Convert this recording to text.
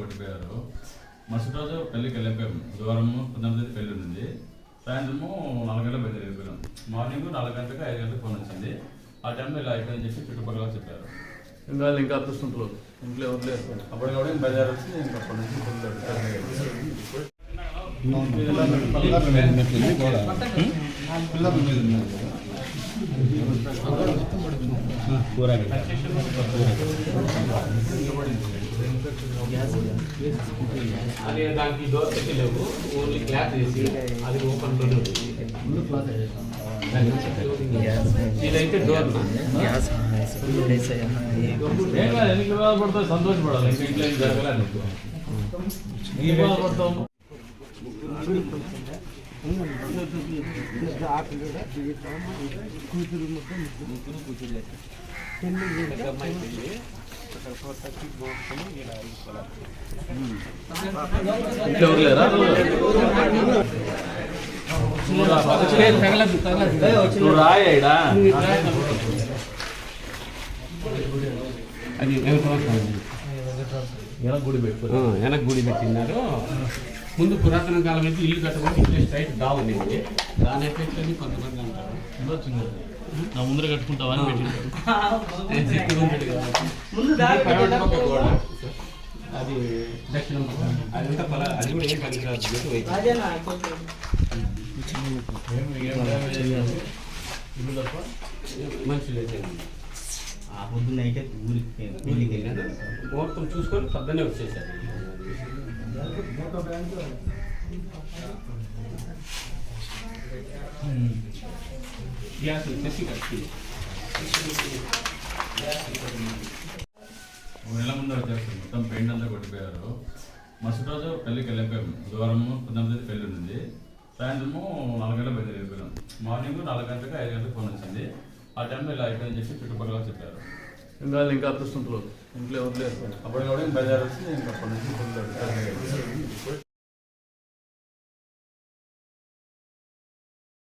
వెళ్ళిపోయారు మరుసటి రోజు పెళ్ళికి వెళ్ళిపోయాము. బుధవారము పద్దెనిమిది తేదీ పెళ్ళి ఉంది సాయంత్రము నాలుగు గంటలకు బయలుదేరి వెళ్ళిపోయాం. మార్నింగ్ నాలుగు గంటలకు ఐదు గంటలకు ఫోన్ వచ్చింది. ఆ టైంలో ఇలా అయిపోయిందని చెప్పి చుట్టుపక్కల చెప్పారు. ఇంకా ఇంకా అదృష్టంలో ఇంట్లో ఎవరు లేరు. కూడా బయలుదేరి వచ్చి ఇంకా అప్పటి నుంచి full అది దానికి డోర్ పెట్టి లేవు ఓన్లీ క్లాత్ చేసి అది ఓపెన్లోనే ఉంది ఇదైతే డోర్ ఏం కాదు, ఎన్ని బాధపడతావు సంతోషపడాలి ఇంకా ఇంట్లో ఏం జరగలేదు నీకు నీ బాధపడతావు ఇంట్లో ఎవరు లేరా నువ్వు రాయడా అది ఎలా గుడి పెట్టు వెనక గుడి పెట్టినారు ముందు పురాతన కాలం అయితే ఇల్లు కట్టకుండా ఇల్లు స్ట్రైట్ డావ్ అనేది దాని ఎఫెక్ట్ అని కొంతమంది అంటారు నా ముందర కట్టుకుంటావా అని గోడ. అది దక్షిణం పక్క అదంతా పొల అది కూడా ఏం పనికిరాదు గేటు వైపు. ఇల్లు తప్ప? మనుషులు అయితే ఆ పొద్దున్న అయితే ఊరికి పెళ్ళికి వెళ్ళాను? ముహూర్తం చూసుకొని పొద్దున్నే వచ్చేసారు. గ్యాస్ వచ్చేసి కట్టి ఒక నెల ముందు వచ్చేస్తారు మొత్తం పెయింట్ అంతా కొట్టిపోయారు మరుసటి రోజు పెళ్ళికి వెళ్ళిపోయాము దూరము పంతొమ్మిది తేదీ పెళ్ళి ఉంది సాయంత్రము నాలుగు గంటల బయలుదేరి మార్నింగ్ నాలుగు గంటలకు ఐదు గంటలకు ఫోన్ వచ్చింది ఆ టైంలో ఇలా అయిపోయిందని చెప్పి చుట్టుపక్కల చెప్పారు ఇంకా ఇంకా అదృష్టంలో ఇంట్లో ఎవరు లేదు అప్పటికప్పుడు బయలుదేరి వచ్చి ఇంకా ఫోన్ నుంచి